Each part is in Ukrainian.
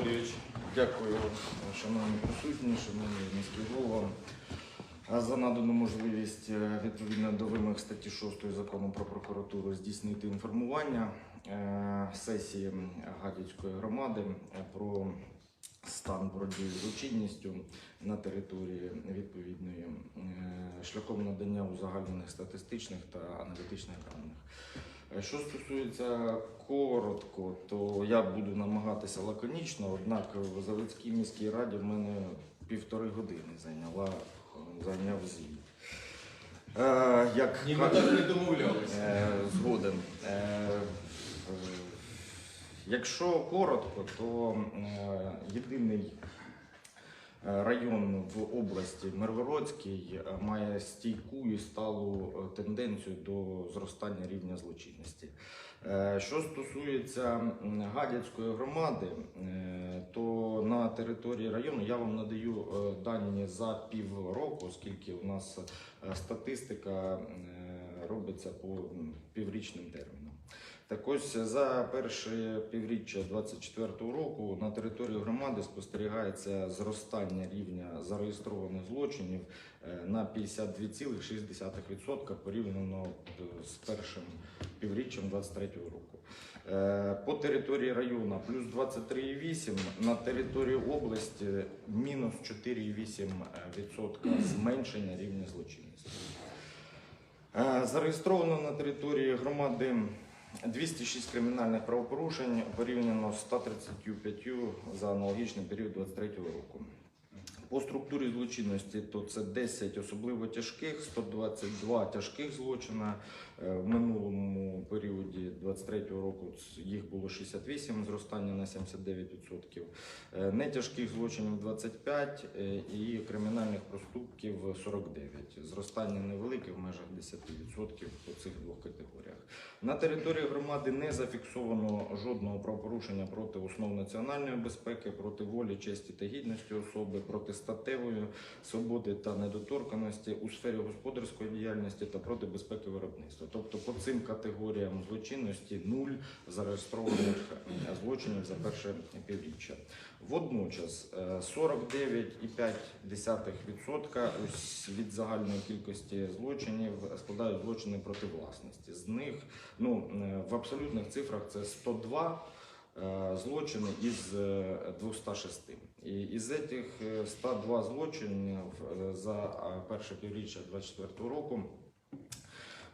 Анатолійович. Дякую, шановні присутні, шановний міський голова, за надану можливість е, відповідно до вимог статті 6 закону про прокуратуру здійснити інформування е, сесії Гадяцької громади е, про стан боротьби з злочинністю на території відповідної шляхом надання узагальнених статистичних та аналітичних даних. Що стосується коротко, то я буду намагатися лаконічно, однак в Заводській міській раді в мене півтори години зайняла, зайняв звіт. Е, як Ні, ми так не домовлялися. Е, Згоден. Е, Якщо коротко, то єдиний район в області Миргородський е, має стійку і сталу е, тенденцію до зростання рівня злочинності. Е, Що стосується Гадяцької громади, е, то на території району я вам надаю е, дані за півроку, оскільки у нас е, статистика е, робиться по піврічним термінам. Так ось за перше півріччя 2024 року на території громади спостерігається зростання рівня зареєстрованих злочинів е, на 52,6% порівняно е, з першим півріччям 2023 року. Е, По території району плюс 23,8%, на території області мінус 4,8% зменшення рівня злочинності. Е, Зареєстровано на території громади 206 кримінальних правопорушень порівняно з 135 за аналогічний період 2023 року. По структурі злочинності то це 10 особливо тяжких, 122 тяжких злочина. Е, В минулому періоді 23 року їх було 68, зростання на 79%. Е, Нетяжких злочинів 25 е, і кримінальних проступків 49. Зростання невелике в межах 10% по цих двох категоріях. На території громади не зафіксовано жодного правопорушення проти основ національної безпеки, проти волі, честі та гідності особи, проти статевої свободи та недоторканості у сфері господарської діяльності та проти безпеки виробництва. Тобто по цим категоріям злочинності нуль зареєстрованих е, злочинів за перше півріччя. Водночас е, 49,5% від загальної кількості злочинів складають злочини проти власності. З них ну, е, в абсолютних цифрах це 102 е, злочини із е, 206. І із цих е, 102 злочинів е, за е, перше півріччя 2024 року Е,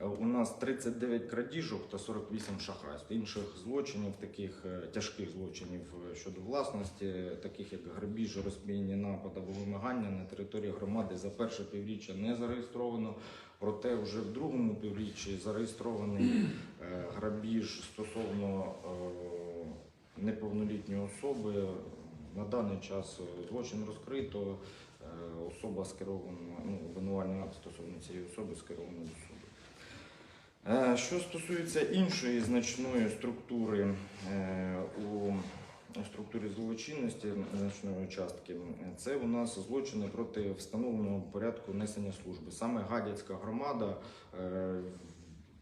У нас 39 крадіжок та 48 шахрайств. Інших злочинів, таких е, тяжких злочинів е, щодо власності, таких як грабіж, розбійні напад або вимагання на території громади за перше півріччя не зареєстровано. Проте вже в другому півріччі зареєстрований е, грабіж стосовно неповнолітньої особи. На даний час злочин розкрито, особа скерована, ну, обвинувальний акт стосовно цієї особи скеровано до суду. Е, Що стосується іншої значної структури е, у структурі злочинності значної частки, це у нас злочини проти встановленого порядку несення служби. Саме Гадяцька громада е,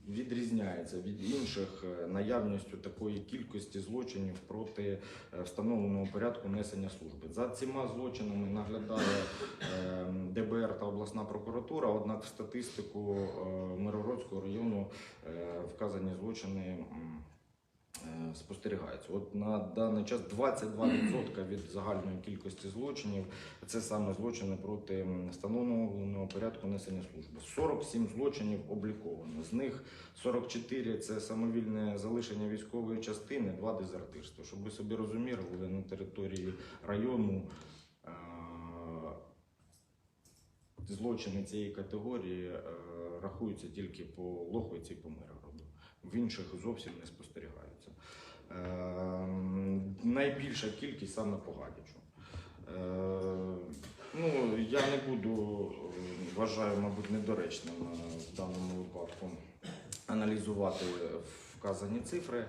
відрізняється від інших е, наявністю такої кількості злочинів проти е, встановленого порядку несення служби. За цими злочинами наглядає е, ДБР та обласна прокуратура. Однак в статистику е, Миргородського району вказані злочини. Е, Спостерігаються. От на даний час 22% від загальної кількості злочинів це саме злочини проти встановленого порядку несення служби. 47 злочинів обліковано. З них 44 це самовільне залишення військової частини, два дезертирства. Щоб ви собі розуміли, на території району е, злочини цієї категорії е, рахуються тільки по Лохвиці і по Миргороду. В інших зовсім не спостерігаються. Е, найбільша кількість саме по Гадячу. Е, ну, я не буду, е, вважаю, мабуть, недоречним е, в даному випадку аналізувати вказані цифри.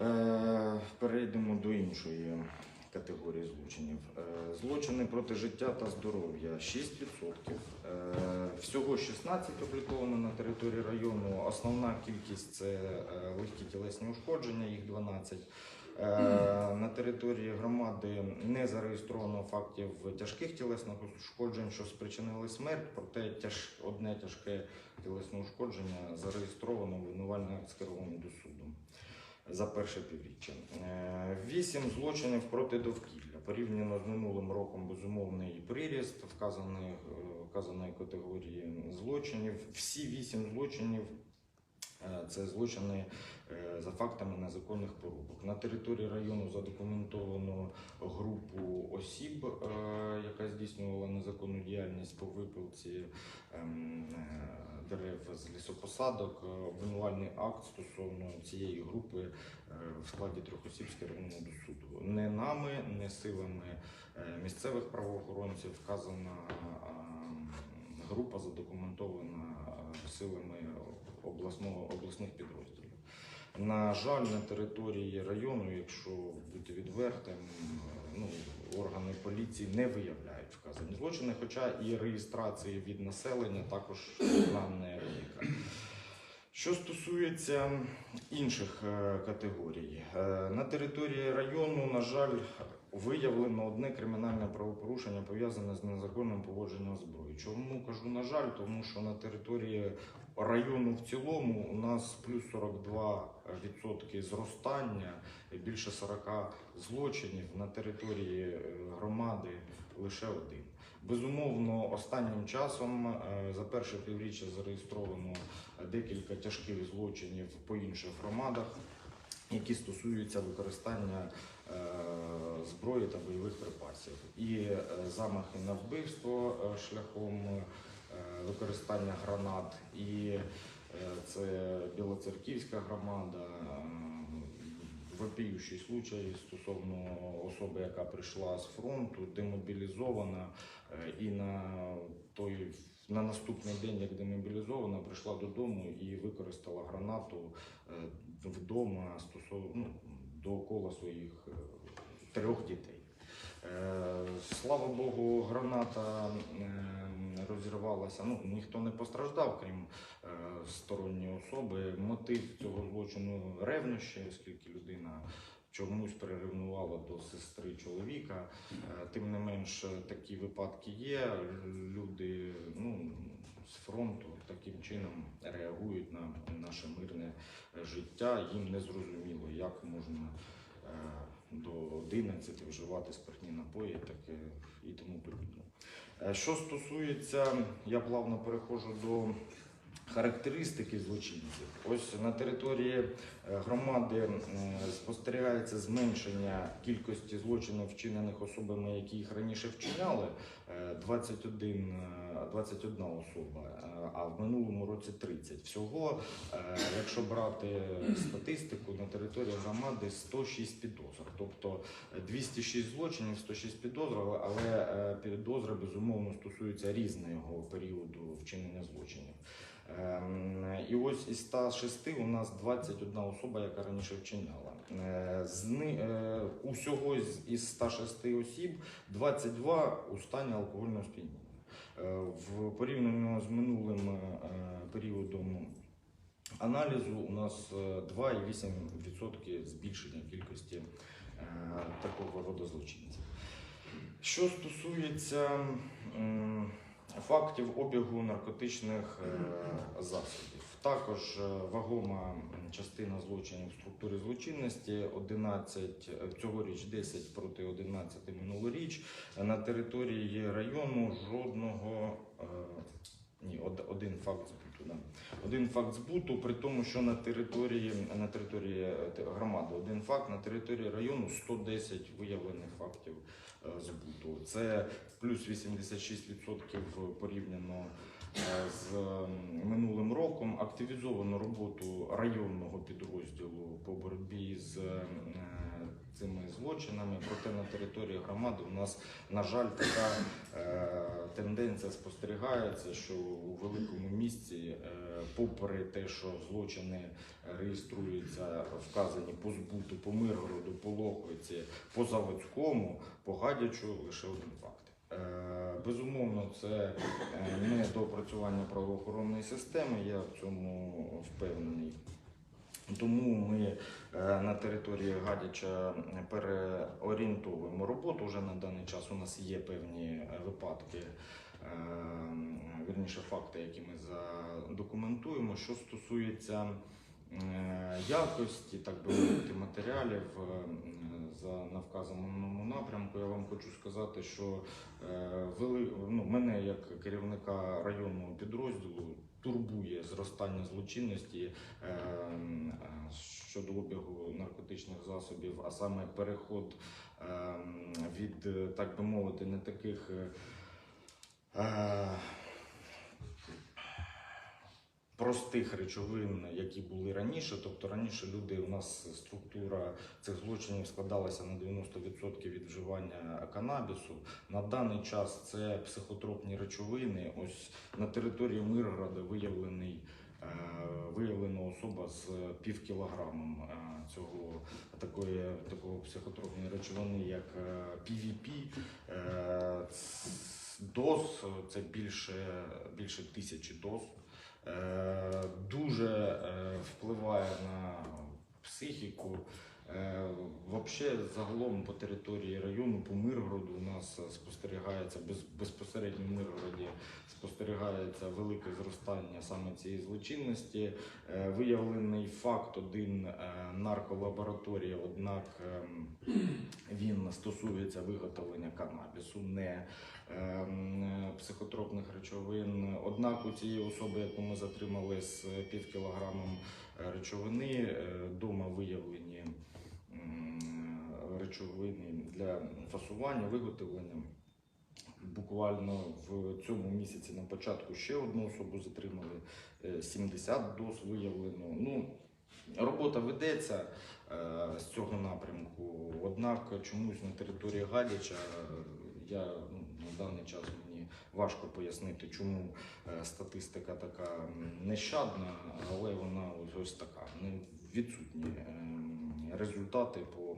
Е, Перейдемо до іншої категорії злочинів. Е, Злочини проти життя та здоров'я 6%. Е, Всього 16 обліковано на території району. Основна кількість це е, легкі тілесні ушкодження, їх 12. Е, На території громади не зареєстровано фактів тяжких тілесних ушкоджень, що спричинили смерть, проте одне тяжке тілесне ушкодження зареєстровано обвинувальне скеровано до суду за перше півріччя. Е, Вісім злочинів проти довкілля. Порівняно з минулим роком безумовний приріст вказаної, е, вказаної категорії злочинів. Всі вісім злочинів е, це злочини за фактами незаконних порубок. На території району задокументовано групу осіб, яка здійснювала незаконну діяльність по випилці ем, дерев з лісопосадок. Е, Обвинувальний акт стосовно цієї групи е, в складі трьох осіб скеровано до суду. Не нами, не силами е, місцевих правоохоронців вказана група задокументована силами обласного обласних підрозділів. На жаль, на території району, якщо бути відвертим, ну, органи поліції не виявляють вказані злочини, хоча і реєстрації від населення також нам не виникає. Що стосується інших е, категорій, Е, на території району, на жаль, виявлено одне кримінальне правопорушення пов'язане з незаконним поводженням зброї. Чому кажу на жаль? Тому що на території району в цілому у нас плюс 42% зростання, більше 40 злочинів на території е, громади лише один. Безумовно, останнім часом е, за перше півріччя зареєстровано декілька тяжких злочинів по інших громадах, які стосуються використання е, зброї та бойових припасів. І е, замахи на вбивство е, шляхом використання гранат, і це Білоцерківська громада. Вопіючий случай стосовно особи, яка прийшла з фронту, демобілізована, і на той на наступний день, як демобілізована, прийшла додому і використала гранату е, вдома стосовно ну, довкола своїх е, трьох дітей. Е, Слава Богу, граната розірвалася. Ну ніхто не постраждав, крім сторонньої особи. Мотив цього злочину ревнощі, оскільки людина чомусь приревнувала до сестри чоловіка. Е, Тим не менш, такі випадки є. Люди ну, з фронту таким чином реагують на наше мирне життя. Їм не зрозуміло, як можна е, до 11 вживати спиртні напої, таке і тому подібне. Е, Що стосується, я плавно переходжу до характеристики злочинців. Ось на території е, громади спостерігається зменшення кількості злочинів, вчинених особами, які їх раніше вчиняли. Е, 21, е, 21 особа, е, а в минулому році 30. Всього, якщо брати статистику, на території громади 106 підозр. Тобто е, 206 злочинів, 106 підозр, але- підозри безумовно стосуються різного періоду вчинення злочинів. Ем, І ось із 106 у нас 21 особа, яка раніше вчиняла. Е, З е, усього із 106 осіб 22 у стані алкогольного сп'яніння. Е, В порівнянні з минулим періодом аналізу у нас е, 2,8% збільшення кількості такого роду злочинців. Що стосується фактів обігу наркотичних е, засобів, також е, вагома частина злочинів в структурі злочинності 11, е, цьогоріч 10 проти 11 минулоріч. На території району жодного ні, один факт. Один факт збуту, при тому, що на території на території е, громади один факт, на території району 110 виявлених фактів е, збуту. Це плюс 86% порівняно е, з минулим роком. Активізовано роботу районного підрозділу по боротьбі з цими злочинами. Проте на території громади у нас, на жаль, така е, тенденція спостерігається, що у великому місті, е, попри те, що злочини реєструються вказані по збуту, по Миргороду, по Лохвиці, по Заводському, по Гадячу лише один факт. Е, Безумовно, це е, не доопрацювання правоохоронної системи, я в цьому впевнений. Тому ми е, на території Гадяча переорієнтовуємо роботу. Вже на даний час у нас є певні випадки, е, вірніше факти, які ми задокументуємо. Що стосується якості, так би мовити, матеріалів е, за на вказаному напрямку, я вам хочу сказати, що е, вели, ну, мене як керівника районного підрозділу турбує зростання злочинності е, е, щодо обігу наркотичних засобів, а саме переход е, від, е, так би мовити, не таких. Простих речовин, які були раніше, тобто раніше люди у нас структура цих злочинів складалася на 90% від вживання канабісу. На даний час це психотропні речовини. Ось на території Миргорода виявлений е, виявлена особа з пів кілограмом е, цього такої такого психотропної речовини, як PVP. Е, Доз це більше, більше тисячі доз. Е, Дуже е, впливає на психіку. Е, Вообще, загалом по території району, по Миргороду, у нас е, спостерігається без, безпосередньо в Миргороді спостерігається велике зростання саме цієї злочинності. Е, Виявлений факт один нарколабораторії, однак ем, він стосується виготовлення канабісу, не ем, психотропних речовин. Однак у цієї особи, яку ми затримали з пів кілограмом речовини, вдома виявлені речовини для фасування, виготовлення. Буквально в цьому місяці на початку ще одну особу затримали, е, 70 доз виявлено. Ну, робота ведеться е, з цього напрямку. Однак чомусь на території Гадяча е, я ну, на даний час мені важко пояснити, чому е, статистика така нещадна, але вона ось, ось така. Відсутні ем, результати по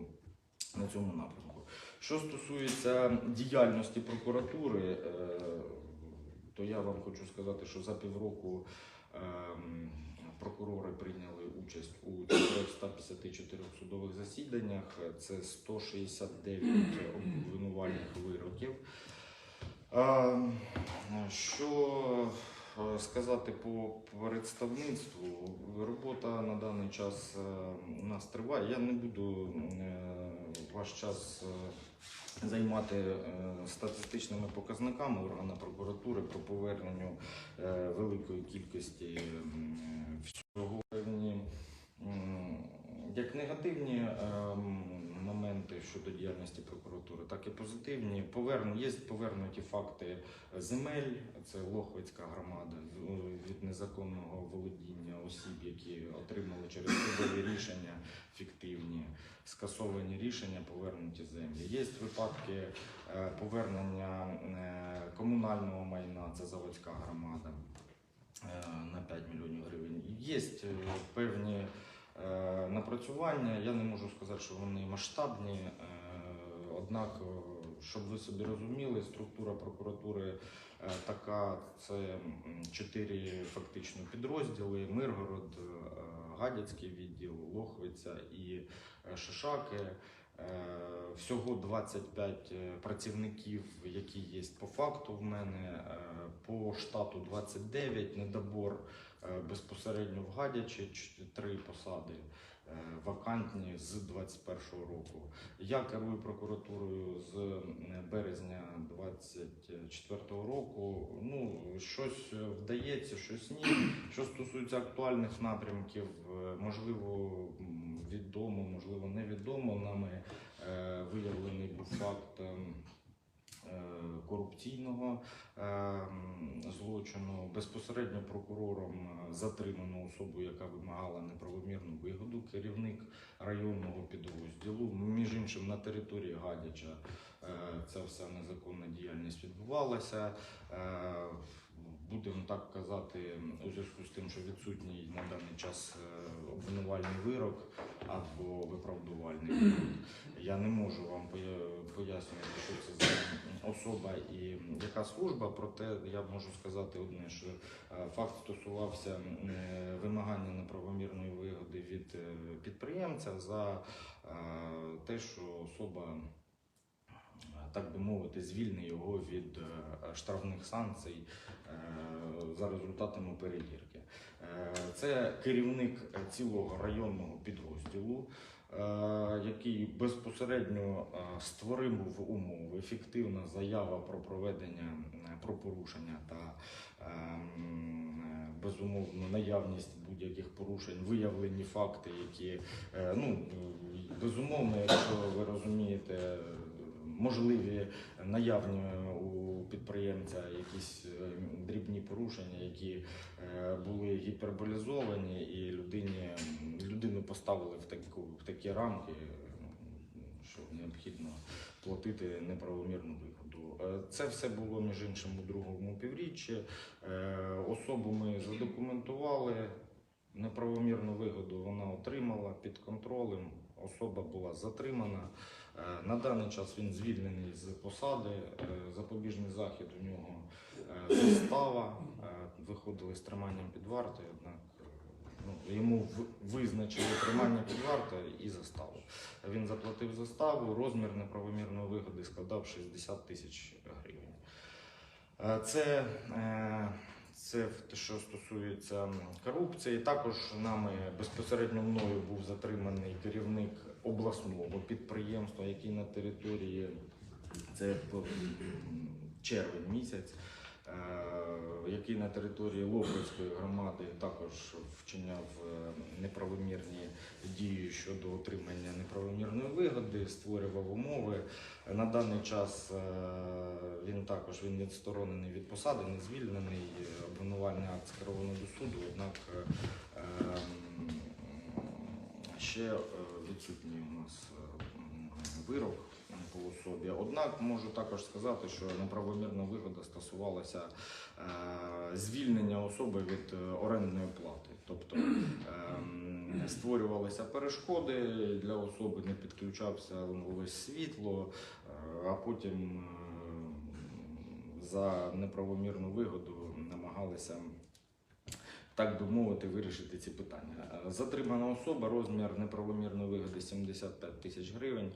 на цьому напрямку. Що стосується діяльності прокуратури, е, то я вам хочу сказати, що за півроку ем, прокурори прийняли участь у 454 судових засіданнях. Це 169 обвинувальних вироків. Ем, Що сказати по представництву? Робота на даний час е, у нас триває. Я не буду е, ваш час е, займати е, статистичними показниками органу прокуратури по поверненню е, великої кількості всього як негативні ем, моменти щодо діяльності прокуратури, так і позитивні. Поверну, є повернуті факти земель, це Лохвицька громада від незаконного володіння осіб, які отримали через судові рішення фіктивні, скасовані рішення, повернуті землі. Є випадки е, повернення е, комунального майна, це заводська громада е, на 5 мільйонів гривень. Є певні напрацювання. Я не можу сказати, що вони масштабні. е, Однак, е, щоб ви собі розуміли, структура прокуратури е, така: це чотири фактично підрозділи: Миргород, е, Гадяцький відділ, Лохвиця і е, Шишаки. Е, Всього 25 е, працівників, які є по факту в мене, е, по штату 29, недобор е, безпосередньо в Гадячі, три посади е, вакантні з 21 року. Я керую прокуратурою з березня 24 року. Ну, щось вдається, щось ні. Що стосується актуальних напрямків, е, можливо, відомо, можливо, невідомо. Нами е, виявлений був факт. Е, Корупційного е, злочину безпосередньо прокурором е, затримано особу, яка вимагала неправомірну вигоду, керівник районного підрозділу. Між іншим, на території Гадяча ця вся незаконна діяльність відбувалася. Будемо так казати, у зв'язку з тим, що відсутній на даний час е, обвинувальний вирок або виправдувальний вирок. Я не можу вам пояснювати, що це за особа і яка служба, проте я можу сказати одне, що е, факт стосувався е, вимагання неправомірної вигоди від підприємця за те, що особа, так би мовити, звільнить його від е, штрафних санкцій е, за результатами перевірки. Е, Це керівник цілого районного підрозділу, який безпосередньо створив умови, ефективна заява про проведення про порушення та безумовно наявність будь-яких порушень, виявлені факти, які ну безумовно, якщо ви розумієте. Можливі наявні у підприємця якісь е, дрібні порушення, які е, були гіперболізовані, і людині людину поставили в таку в такі рамки, що необхідно платити неправомірну вигоду. Е, Це все було між іншим у другому півріччі. Особу ми задокументували. Неправомірну вигоду вона отримала під контролем. Особа була затримана. Е, На даний час він звільнений з посади. Е, Запобіжний захід у нього е, застава. Виходили з триманням під вартою, однак ну, йому визначили тримання під вартою і заставу. Він заплатив заставу. Розмір неправомірної вигоди складав 60 тисяч гривень. Це, це те, що стосується корупції. Також нами безпосередньо мною був затриманий керівник обласного підприємства, який на території це червень місяць. Е, Який на території Лобрівської громади також вчиняв е, неправомірні дії щодо отримання неправомірної вигоди, створював умови. На даний час е, він також він відсторонений від посади, не звільнений. Обвинувальний акт скеровано до суду, однак ем, ще відсутній у нас вирок по особі. Однак можу також сказати, що неправомірна вигода стосувалася е, звільнення особи від е, орендної плати. Тобто ем, створювалися перешкоди для особи, не підключався ось світло, е, а потім за неправомірну вигоду намагалися. Так би мовити, вирішити ці питання. Затримана особа, розмір неправомірної вигоди 75 тисяч гривень.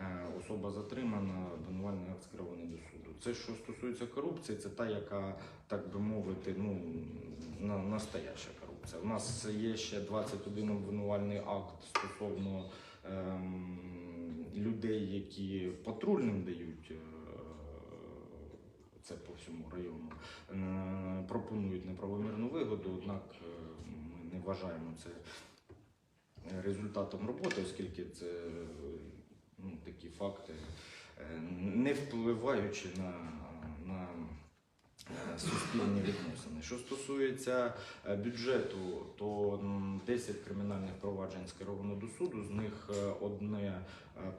Е, Особа затримана, обвинувальний акт скерований до суду. Це що стосується корупції, це та, яка, так би мовити, ну на, настояща корупція. У нас є ще 21 обвинувальний акт стосовно ем, людей, які патрульним дають. е, Це по всьому району Е, пропонують неправомірну вигоду, однак ми не вважаємо це результатом роботи, оскільки це ну, такі факти, е, не впливаючи на, на е, суспільні відносини. Що стосується е, бюджету, то м, 10 кримінальних проваджень скеровано до суду, з них одне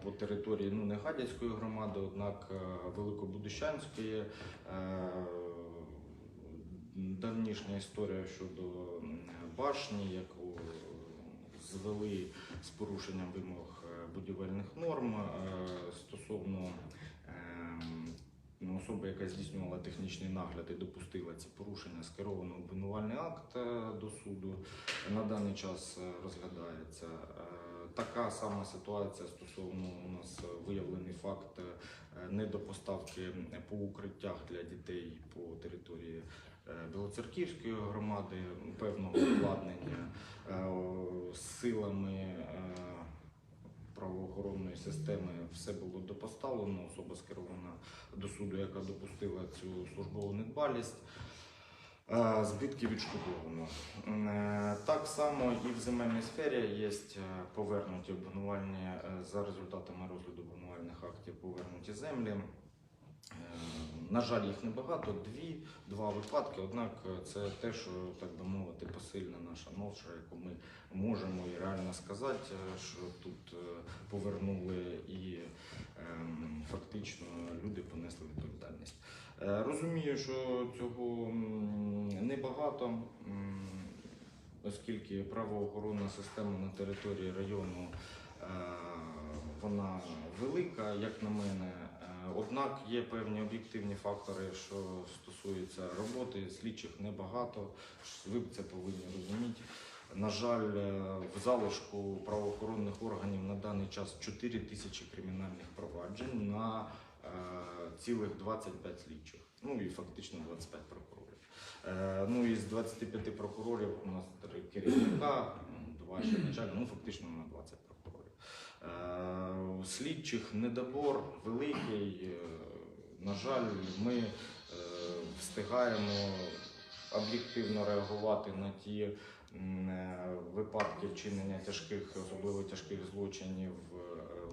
по території ну, Негадяцької громади, однак Великобудищанської. Давнішня історія щодо башні, яку звели з порушенням вимог будівельних норм е, стосовно ем, ну, особи, яка здійснювала технічний нагляд і допустила ці порушення, скеровано обвинувальний акт е, до суду. На даний час е, розглядається. Така сама ситуація стосовно у нас виявлений факт недопоставки по укриттях для дітей по території Білоцерківської громади певного обладнання силами правоохоронної системи все було допоставлено. Особа скерована до суду, яка допустила цю службову недбалість. Збитки відшкодовано. Е, Так само і в земельній сфері є е, повернуті обвинувальні е, за результатами розгляду обвинувальних актів повернуті землі. Е, На жаль, їх небагато, дві, два випадки. Однак е, це те, що так би мовити, посильна наша ноша, яку ми можемо і реально сказати, е, що тут повернули і ем, фактично люди понесли відповідальність. Розумію, що цього небагато, оскільки правоохоронна система на території району вона велика, як на мене. Однак є певні об'єктивні фактори, що стосуються роботи. Слідчих небагато. Ви це повинні розуміти. На жаль, е, в залишку правоохоронних органів на даний час 4 тисячі кримінальних проваджень на е, цілих 25 слідчих. Ну і фактично 25 прокурорів. Е, Ну із 25 прокурорів у нас три керівника, м, два ще начальника, ну фактично на 20 прокурорів. Е, Слідчих недобор великий. Е, На жаль, ми е, встигаємо об'єктивно реагувати на ті випадки вчинення тяжких, особливо тяжких злочинів.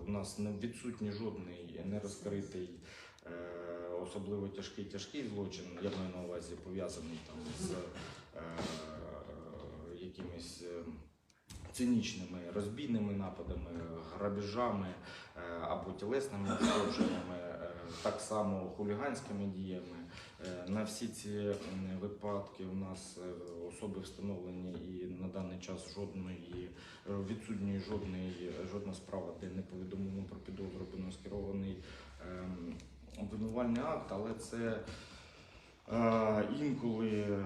У нас не відсутній жодний не розкритий, особливо тяжкий тяжкий злочин. Я маю на увазі пов'язаний там з е, якимись. Цинічними розбійними нападами, грабежами е, або тілесними ушкодженнями, е, так само хуліганськими діями. Е, На всі ці випадки у нас особи встановлені і на даний час жодної відсутньої жодної жодна справа, де не повідомлено про підозру, або не скерований ем, обвинувальний акт, але це інколи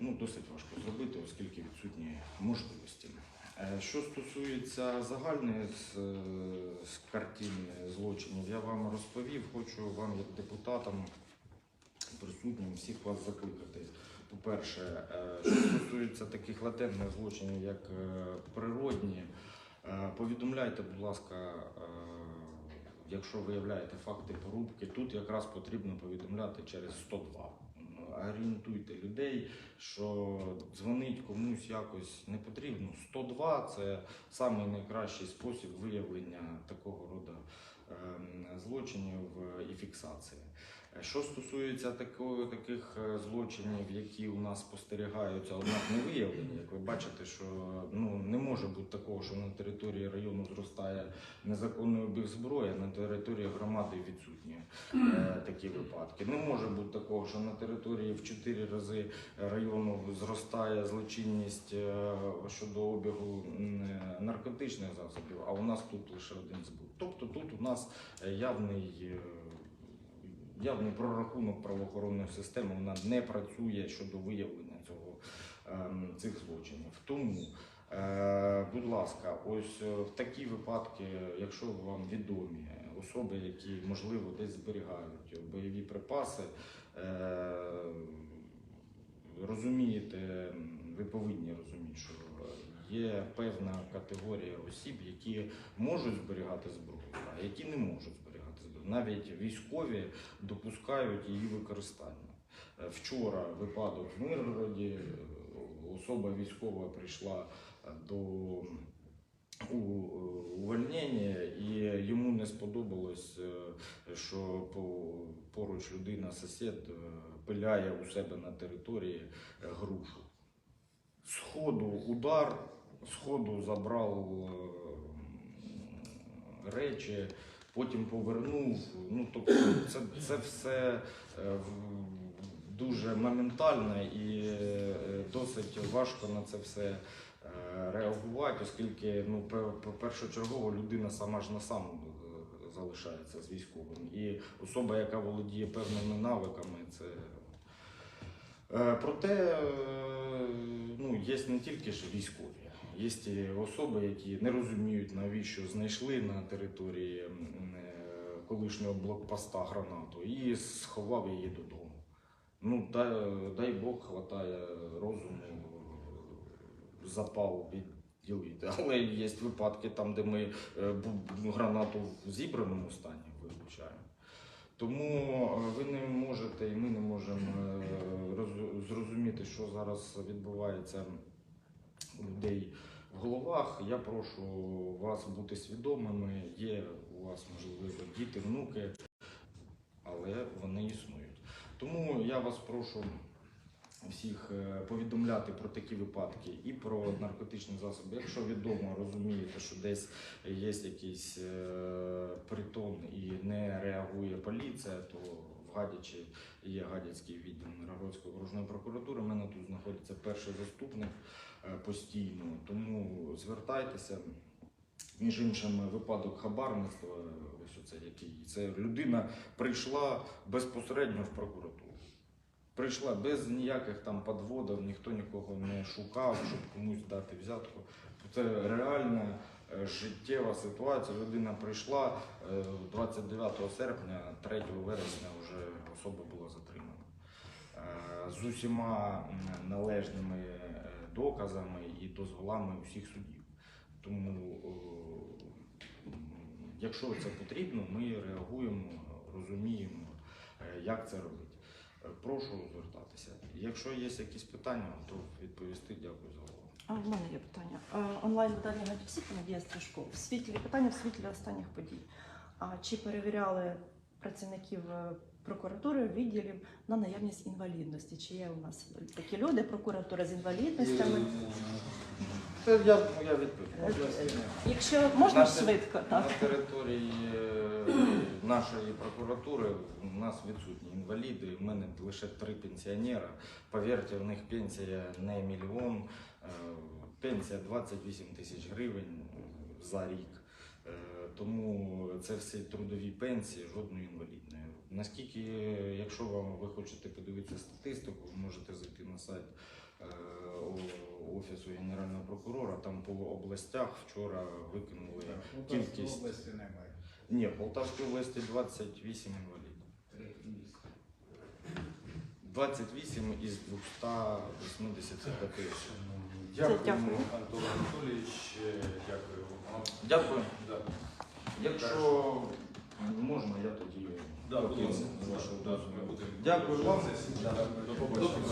ну, досить важко зробити, оскільки відсутні можливості. Е, Що стосується загальної е, картини злочинів, я вам розповів, хочу вам як депутатам присутнім всіх вас закликати. По-перше, е, що стосується таких латентних злочинів, як природні, повідомляйте, будь ласка, якщо виявляєте факти порубки, тут якраз потрібно повідомляти через 102. Орієнтуйте людей, що дзвонить комусь якось не потрібно. 102 це самий найкращий спосіб виявлення такого роду ем, злочинів е, і фіксації. Е, Що стосується такої, таких е, злочинів, які у нас спостерігаються, однак не виявлені, як ви бачите, що ну не може бути такого, що на території району зростає незаконний обіг зброї, а на території громади відсутні е, такі випадки. Не може бути такого, що на території в 4 рази району зростає злочинність е, щодо обігу е, наркотичних засобів, а у нас тут лише один збут. Тобто тут у нас е, явний. Е, Явний прорахунок правоохоронної системи вона не працює щодо виявлення цього ем, цих злочинів. Тому, е, будь ласка, ось е, в такі випадки, якщо вам відомі особи, які можливо десь зберігають бойові припаси, е, розумієте, ви повинні розуміти, що є певна категорія осіб, які можуть зберігати зброю, а які не можуть зберігати. Навіть військові допускають її використання. Е, Вчора випадок в Миргороді, е, особа військова прийшла е, до увольнення, і йому не сподобалось, що поруч людина, сусід, пиляє у себе на території грушу. Сходу удар, сходу забрав речі, потім повернув. Ну, тобто це, це все е, дуже моментально і е, досить важко на це все е, реагувати, оскільки ну, пе- пе- першочергово людина сама ж на сам залишається з військовим. І особа, яка володіє певними навиками, це. Проте ну, є не тільки ж військові, є особи, які не розуміють, навіщо знайшли на території е, колишнього блокпоста гранату і сховав її додому. Ну, дай, дай Бог, хватає розуму, запалу відділити. Але є випадки там, де ми е, гранату в зібраному стані вилучаємо. Тому е, ви не можете і ми не можемо зрозуміти, що зараз відбувається людей в головах. Я прошу вас бути свідомими. Є у вас можливо діти, внуки, але вони існують. Тому я вас прошу всіх е, повідомляти про такі випадки і про наркотичні засоби. Якщо відомо, розумієте, що десь є якийсь е, притон і не реагує поліція, то в Гадячі є Гадяцький відділ Миргородської окружної прокуратури. У мене тут знаходиться перший заступник постійно. Тому звертайтеся. Між іншим, випадок хабарництва, ось оце який. Це людина прийшла безпосередньо в прокуратуру. Прийшла без ніяких там підводів, ніхто нікого не шукав, щоб комусь дати взятку. Це реальна е, життєва ситуація. Людина прийшла е, 29 серпня, 3 вересня вже особа була затримана. Е, З усіма належними е, доказами і дозволами усіх судів. Тому, е, якщо це потрібно, ми реагуємо, розуміємо, е, як це робити. Е, Прошу звертатися. Якщо є якісь питання, то відповісти. Дякую за увагу. А в мене є питання. Онлайн видання гадюсів на дієств школ. В світлі питання в світлі останніх подій. А чи перевіряли працівників прокуратури відділів на наявність інвалідності? Чи є у нас такі люди, прокуратура з інвалідностями? Це я, я відповім. Е, Якщо можна На швидко, На так території е, нашої прокуратури у нас відсутні інваліди. У мене лише три пенсіонера. Повірте, у них пенсія не мільйон, е, пенсія 28 тисяч гривень за рік. Е, Тому це всі трудові пенсії, жодної інвалідної. Наскільки, якщо вам ви хочете подивитися статистику, ви можете зайти на сайт е, Офісу Генерального прокурора, там по областях вчора викинули Полтавської кількість. області немає. Ні, в Полтавській області 28 інвалідів. 28 із 285 тисяч. Дякую. Антон Анатолійович, е, дякую вам. Дякую. Якщо можна, я тоді. Да, будь ласка. з вашого. Дякую вам. До побачення.